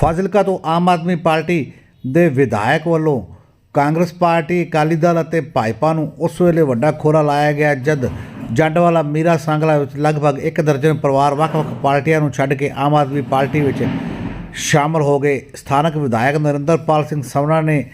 ਫਾਜ਼ਿਲਕਾ ਤੋਂ ਆਮ ਆਦਮੀ ਪਾਰਟੀ ਦੇ ਵਿਧਾਇਕ ਵੱਲੋਂ ਕਾਂਗਰਸ ਪਾਰਟੀ, ਅਕਾਲੀ ਦਲ ਅਤੇ ਭਾਜਪਾ ਨੂੰ ਉਸ ਵੇਲੇ ਵੱਡਾ ਖੋਰਾ ਲਾਇਆ ਗਿਆ ਜਦ ਜੰਡਵਾਲਾ ਮੀਰਾ ਸੰਗਲਾ ਵਿੱਚ ਲਗਭਗ ਇੱਕ ਦਰਜਨ ਪਰਿਵਾਰ ਵੱਖ-ਵੱਖ ਪਾਰਟੀਆਂ ਨੂੰ ਛੱਡ ਕੇ ਆਮ ਆਦਮੀ ਪਾਰਟੀ ਵਿੱਚ ਸ਼ਾਮਲ ਹੋ ਗਏ। ਸਥਾਨਕ ਵਿਧਾਇਕ ਨਰਿੰਦਰਪਾਲ ਸਿੰਘ ਸਮਰਾ ਨੇ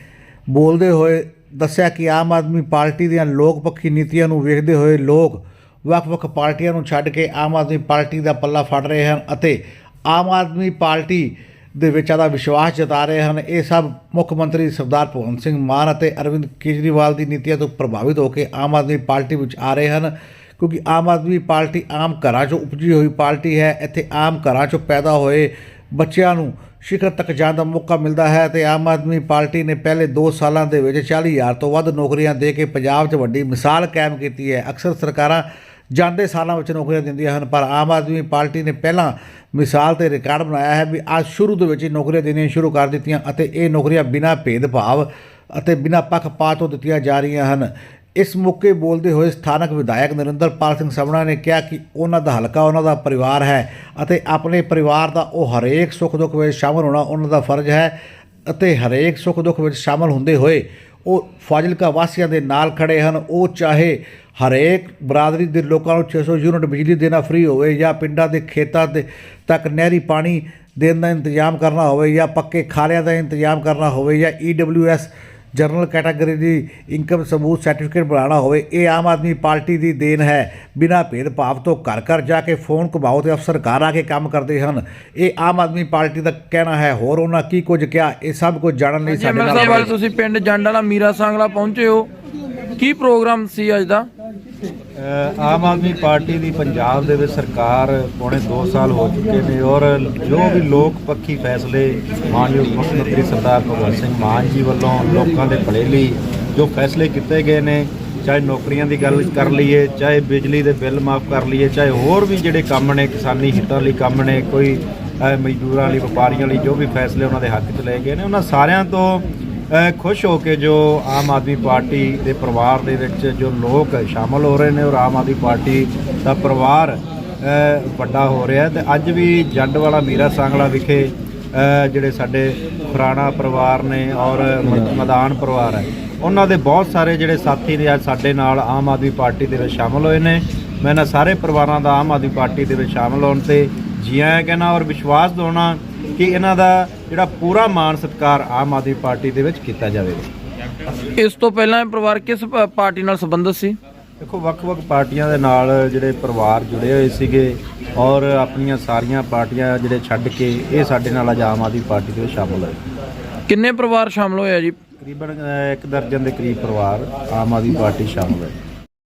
ਬੋਲਦੇ ਹੋਏ ਦੱਸਿਆ ਕਿ ਆਮ ਆਦਮੀ ਪਾਰਟੀ ਦੀਆਂ ਲੋਕ ਪੱਖੀ ਨੀਤੀਆਂ ਨੂੰ ਵੇਖਦੇ ਹੋਏ ਲੋਕ ਵੱਖ-ਵੱਖ ਪਾਰਟੀਆਂ ਨੂੰ ਛੱਡ ਕੇ ਆਮ ਆਦਮੀ ਪਾਰਟੀ ਦਾ ਪੱਲਾ ਫੜ ਰਹੇ ਹਨ ਅਤੇ ਆਮ ਆਦਮੀ ਪਾਰਟੀ ਦੇ ਵਿੱਚ ਆਦਾ ਵਿਸ਼ਵਾਸ ਜਤਾ ਰਹੇ ਹਨ। ਇਹ ਸਭ ਮੁੱਖ ਮੰਤਰੀ ਸਰਦਾਰ ਭਗਵੰਤ ਸਿੰਘ ਮਾਨ ਅਤੇ ਅਰਵਿੰਦ ਕੇਜਰੀਵਾਲ ਦੀ ਨੀਤੀਆਂ ਤੋਂ ਪ੍ਰਭਾਵਿਤ ਹੋ ਕੇ ਆਮ ਆਦਮੀ ਪਾਰਟੀ ਵਿੱਚ ਆ ਰਹੇ ਹਨ। ਕਿਉਂਕਿ ਆਮ ਆਦਮੀ ਪਾਰਟੀ ਆਮ ਘਰਾਂ 'ਚੋਂ ਉਪਜੀ ਹੋਈ ਪਾਰਟੀ ਹੈ। ਇੱਥੇ ਆਮ ਘਰਾਂ 'ਚੋਂ ਪੈਦਾ ਹੋਏ ਬੱਚਿਆਂ ਨੂੰ ਸਿਖਰ ਤੱਕ ਜਾਣ ਦਾ ਮੌਕਾ ਮਿਲਦਾ ਹੈ ਤੇ ਆਮ ਆਦਮੀ ਪਾਰਟੀ ਨੇ ਪਹਿਲੇ 2 ਸਾਲਾਂ ਦੇ ਵਿੱਚ 40000 ਤੋਂ ਵੱਧ ਨੌਕਰੀਆਂ ਦੇ ਕੇ ਪੰਜਾਬ 'ਚ ਵੱਡੀ ਮਿਸਾਲ ਕਾਇਮ ਕੀਤੀ ਹੈ। ਅਕਸਰ ਸਰਕਾਰਾਂ ਜਾਂਦੇ ਸਾਲਾਂ ਵਿੱਚ ਨੌਕਰੀਆਂ ਦਿੰਦੀਆਂ ਹਨ, ਪਰ ਆਮ ਆਦਮੀ ਪਾਰਟੀ ਨੇ ਪਹਿਲਾਂ ਮਿਸਾਲ ਤੇ ਰਿਕਾਰਡ ਬਣਾਇਆ ਹੈ ਵੀ ਅੱਜ ਸ਼ੁਰੂ ਦੇ ਵਿੱਚ ਨੌਕਰੀਆਂ ਦੇਣੀਆਂ ਸ਼ੁਰੂ ਕਰ ਦਿੱਤੀਆਂ ਅਤੇ ਇਹ ਨੌਕਰੀਆਂ ਬਿਨਾਂ ਭੇਦਭਾਵ ਅਤੇ ਬਿਨਾਂ ਪੱਖਪਾਤ ਤੋਂ ਦਿੱਤੀਆਂ ਜਾ ਰਹੀਆਂ ਹਨ। ਇਸ ਮੌਕੇ ਬੋਲਦੇ ਹੋਏ ਸਥਾਨਕ ਵਿਧਾਇਕ ਨਰਿੰਦਰਪਾਲ ਸਿੰਘ ਸਮਣਾ ਨੇ ਕਿਹਾ ਕਿ ਉਹਨਾਂ ਦਾ ਹਲਕਾ, ਉਹਨਾਂ ਦਾ ਪਰਿਵਾਰ ਹੈ ਅਤੇ ਆਪਣੇ ਪਰਿਵਾਰ ਦਾ ਉਹ ਹਰੇਕ ਸੁੱਖ ਦੁੱਖ ਵਿੱਚ ਸ਼ਾਮਲ ਹੋਣਾ ਉਹਨਾਂ ਦਾ ਫਰਜ਼ ਹੈ ਅਤੇ ਹਰੇਕ ਸੁੱਖ ਦੁੱਖ ਵਿੱਚ ਸ਼ਾਮਲ ਹੁੰਦੇ ਹੋਏ ਉਹ ਫਾਜ਼ਿਲਕਾ ਵਾਸੀਆਂ ਦੇ ਨਾਲ ਖੜੇ ਹਨ। ਉਹ ਚਾਹੇ ਹਰੇਕ ਬਰਾਦਰੀ ਦੇ ਲੋਕਾਂ ਨੂੰ 600 ਯੂਨਿਟ ਬਿਜਲੀ ਦੇਣਾ ਫ੍ਰੀ ਹੋਵੇ ਜਾਂ ਪਿੰਡਾਂ ਦੇ ਖੇਤਾਂ ਦੇ ਤੱਕ ਨਹਿਰੀ ਪਾਣੀ ਦੇਣ ਦਾ ਇੰਤਜ਼ਾਮ ਕਰਨਾ ਹੋਵੇ ਜਾਂ ਪੱਕੇ ਖਾਲਿਆਂ ਦਾ ਇੰਤਜ਼ਾਮ ਕਰਨਾ ਹੋਵੇ ਜਾਂ ਈਡਬਲਯੂਐਸ ਜਨਰਲ ਕੈਟਾਗਰੀ ਦੀ ਇਨਕਮ ਸਬੂਤ ਸਰਟੀਫਿਕੇਟ ਬਣਾਉਣਾ ਹੋਵੇ ਇਹ ਆਮ ਆਦਮੀ ਪਾਰਟੀ ਦੀ ਦੇਣ ਹੈ। ਬਿਨਾਂ ਭੇਦਭਾਵ ਤੋਂ ਘਰ ਘਰ ਜਾ ਕੇ ਫੋਨ ਘੁਮਾਓ ਤੇ ਅਫਸਰ ਘਰ ਆ ਕੇ ਕੰਮ ਕਰਦੇ ਹਨ। ਇਹ ਆਮ ਆਦਮੀ ਪਾਰਟੀ ਦਾ ਕਹਿਣਾ ਹੈ। ਹੋਰ ਉਹਨਾਂ ਕੀ ਕੁਝ ਕਿਹਾ ਇਹ ਸਭ ਕੁਝ ਜਾਣਨ ਲਈ ਸਾਡੇ ਨਾਲ ਤੁਸੀਂ ਪਿੰਡ ਜੰਡ ਵਾਲਾ ਮੀਰਾ ਸੰਗਲਾ ਪਹੁੰਚੇ ਹੋ। ਕੀ ਪ੍ਰੋਗਰਾਮ ਸੀ ਅੱਜ ਦਾ? ਆਮ ਆਦਮੀ ਪਾਰਟੀ ਦੀ ਪੰਜਾਬ ਦੇ ਵਿੱਚ ਸਰਕਾਰ ਪੌਣੇ 2 ਸਾਲ ਹੋ ਚੁੱਕੇ ਨੇ ਔਰ ਜੋ ਵੀ ਲੋਕ ਪੱਖੀ ਫੈਸਲੇ ਮਾਨਯੋਗ ਮੁੱਖ ਮੰਤਰੀ ਸਰਦਾਰ ਭਗਵੰਤ ਸਿੰਘ ਮਾਨ ਜੀ ਵੱਲੋਂ ਲੋਕਾਂ ਦੇ ਭਲੇ ਲਈ ਜੋ ਫੈਸਲੇ ਕੀਤੇ ਗਏ ਨੇ, ਚਾਹੇ ਨੌਕਰੀਆਂ ਦੀ ਗੱਲ ਕਰ ਲਈਏ, ਚਾਹੇ ਬਿਜਲੀ ਦੇ ਬਿੱਲ ਮਾਫ ਕਰ ਲਈਏ, ਚਾਹੇ ਹੋਰ ਵੀ ਜਿਹੜੇ ਕੰਮ ਨੇ, ਕਿਸਾਨੀ ਹਿੱਤਾਂ ਲਈ ਕੰਮ ਨੇ, ਕੋਈ ਮਜ਼ਦੂਰਾਂ ਲਈ, ਵਪਾਰੀਆਂ ਲਈ ਜੋ ਵੀ ਫੈਸਲੇ ਉਹਨਾਂ ਦੇ ਹੱਕ 'ਚ ਲਏ ਗਏ ਨੇ, ਉਹਨਾਂ ਸਾਰਿਆਂ ਤੋਂ ਖੁਸ਼ ਹੋ ਕੇ ਜੋ ਆਮ ਆਦਮੀ ਪਾਰਟੀ ਦੇ ਪਰਿਵਾਰ ਦੇ ਵਿੱਚ ਜੋ ਲੋਕ ਸ਼ਾਮਲ ਹੋ ਰਹੇ ਨੇ ਔਰ ਆਮ ਆਦਮੀ ਪਾਰਟੀ ਦਾ ਪਰਿਵਾਰ ਵੱਡਾ ਹੋ ਰਿਹਾ ਤੇ ਅੱਜ ਵੀ ਜੰਡ ਵਾਲਾ ਮੀਰਾ ਸਾਂਗਲਾ ਵਿਖੇ ਜਿਹੜੇ ਸਾਡੇ ਖੁਰਾਣਾ ਪਰਿਵਾਰ ਨੇ ਔਰ ਮਦਾਨ। ਪਰਿਵਾਰ ਹੈ ਉਹਨਾਂ ਦੇ ਬਹੁਤ ਸਾਰੇ ਜਿਹੜੇ ਸਾਥੀ ਨੇ ਅੱਜ ਸਾਡੇ ਨਾਲ ਆਮ ਆਦਮੀ ਪਾਰਟੀ ਦੇ ਵਿੱਚ ਸ਼ਾਮਲ ਹੋਏ ਨੇ। ਮੈਂ ਇਹਨਾਂ ਸਾਰੇ ਪਰਿਵਾਰਾਂ ਦਾ ਆਮ ਆਦਮੀ ਪਾਰਟੀ ਦੇ ਵਿੱਚ ਸ਼ਾਮਲ ਹੋਣ ਤੇ ਜੀ ਆਇਆਂ ਕਹਿਣਾ ਔਰ ਵਿਸ਼ਵਾਸ ਦਿਵਾਉਣਾ ਕਿ ਇਹਨਾਂ ਦਾ ਜਿਹੜਾ ਪੂਰਾ ਮਾਣ ਸਤਕਾਰ ਆਮ ਆਦਮੀ ਪਾਰਟੀ ਦੇ ਵਿੱਚ ਕੀਤਾ ਜਾਵੇ ਇਸ ਤੋਂ ਪਹਿਲਾਂ ਇਹ ਪਰਿਵਾਰ ਕਿਸ ਪਾਰਟੀ ਨਾਲ ਸੰਬੰਧਿਤ ਸੀ? ਦੇਖੋ ਵੱਖ-ਵੱਖ ਪਾਰਟੀਆਂ ਦੇ ਨਾਲ ਜਿਹੜੇ ਪਰਿਵਾਰ ਜੁੜੇ ਹੋਏ ਸੀਗੇ ਔਰ ਆਪਣੀਆਂ ਸਾਰੀਆਂ ਪਾਰਟੀਆਂ ਜਿਹੜੇ ਛੱਡ ਕੇ ਇਹ ਸਾਡੇ ਨਾਲ ਅੱਜ ਆਮ ਆਦਮੀ ਪਾਰਟੀ ਦੇ ਵਿੱਚ ਸ਼ਾਮਲ ਹੋਏ। ਕਿੰਨੇ ਪਰਿਵਾਰ ਸ਼ਾਮਲ ਹੋਏ ਆ ਜੀ? ਤਕਰੀਬਨ ਇੱਕ ਦਰਜਨ ਦੇ ਕਰੀਬ ਪਰਿਵਾਰ ਆਮ ਆਦਮੀ ਪਾਰਟੀ ਸ਼ਾਮਲ ਹੋਏ।